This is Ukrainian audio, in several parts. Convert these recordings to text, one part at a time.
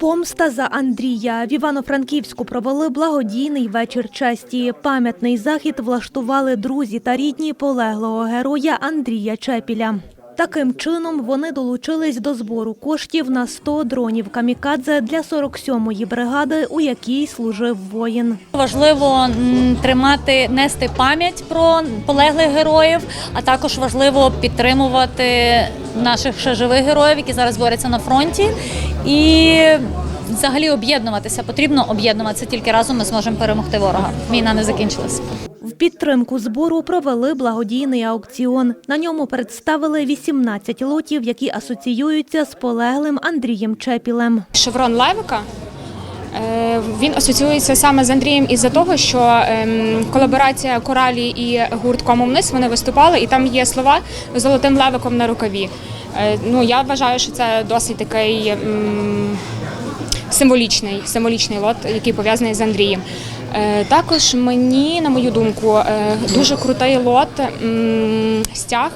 Помста за Андрія в Івано-Франківську провели благодійний вечір честі. Пам'ятний захід влаштували друзі та рідні полеглого героя Андрія Чепіля. Таким чином вони долучились до збору коштів на 100 дронів камікадзе для 47-ї бригади, у якій служив воїн. Важливо тримати, нести пам'ять про полеглих героїв, а також важливо підтримувати наших ще живих героїв, які зараз борються на фронті. І взагалі об'єднуватися. Потрібно об'єднуватися тільки разом ми зможемо перемогти ворога. Війна не закінчилась. В підтримку збору провели благодійний аукціон. На ньому представили 18 лотів, які асоціюються з полеглим Андрієм Чепілем. Шеврон Левика. е, Він асоціюється саме з Андрієм із-за того, що ем, колаборація Коралі і гурт Комумниз вони виступали, і там є слова золотим левиком на рукаві. Е, Ну я вважаю, що це досить такий ем, символічний, символічний лот, який пов'язаний з Андрієм. Е, Також мені, на мою думку, е, дуже крутий лот стяг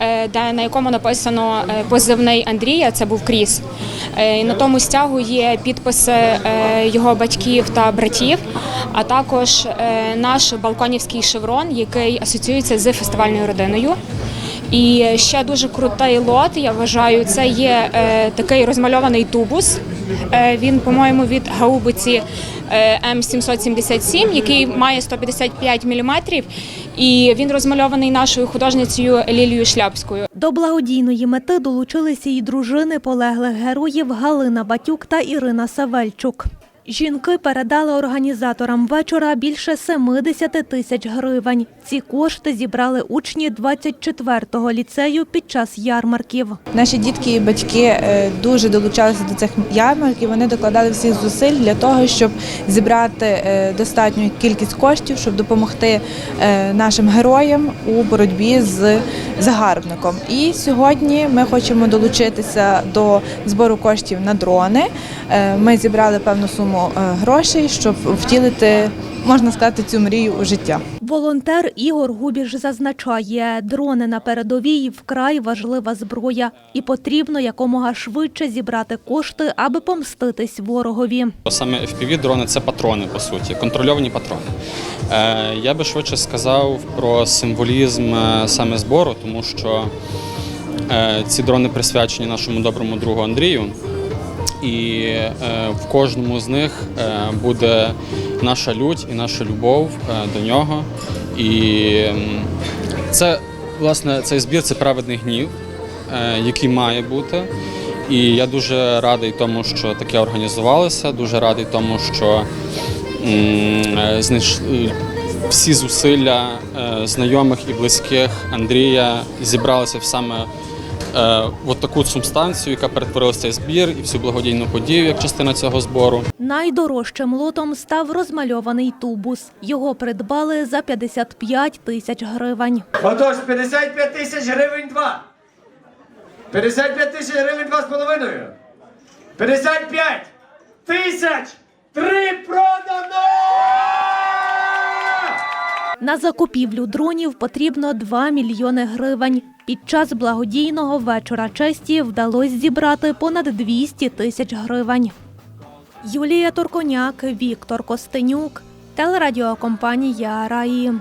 е, де на якому написано позивний Андрія, це був Кріс. На тому стягу є підписи його батьків та братів, а також наш балконівський шеврон, який асоціюється з фестивальною родиною. І ще дуже крутий лот, я вважаю, це є такий розмальований тубус. Він, по-моєму, від гаубиці М777, який має 155 мм, і він розмальований нашою художницею Лілією Шляпською. До благодійної мети долучилися і дружини полеглих героїв Галина Батюк та Ірина Савельчук. Жінки передали організаторам вечора більше 70 тисяч гривень. Ці кошти зібрали учні 24-го ліцею під час ярмарків. Наші дітки і батьки е, дуже долучалися до цих ярмарків. Вони докладали всіх зусиль для того, щоб зібрати е, достатню кількість коштів, щоб допомогти е, нашим героям у боротьбі з загарбником. І сьогодні ми хочемо долучитися до збору коштів на дрони. Ми зібрали певну суму е, грошей, щоб втілити, можна сказати, цю мрію у життя. Волонтер Ігор Губіж зазначає, дрони на передовій вкрай важлива зброя, і потрібно якомога швидше зібрати кошти, аби помститись ворогові. Саме fpv дрони це патрони, по суті, контрольовані патрони. Е, я би швидше сказав про символізм е, саме збору, тому що ці дрони присвячені нашому доброму другу Андрію. І е, в кожному з них е, буде наша лють і наша любов е, до нього. І це, власне, цей збір це праведний гнів, який має бути. І я дуже радий тому, що таке організувалося, дуже радий тому, що знайшли всі зусилля знайомих і близьких Андрія зібралися саме е, от таку субстанцію, яка перетворилася в цей збір і всю благодійну подію як частина цього збору. Найдорожчим лотом став розмальований тубус. Його придбали за 55 тисяч гривень. Отож, 55 тисяч гривень два. 55 тисяч гривень два з половиною. 55 тисяч три продано! На закупівлю дронів потрібно 2 мільйони гривень. Під час благодійного вечора честі вдалося зібрати понад 200 тисяч гривень. Юлія Турконяк, Віктор Костенюк, телерадіокомпанія Раї.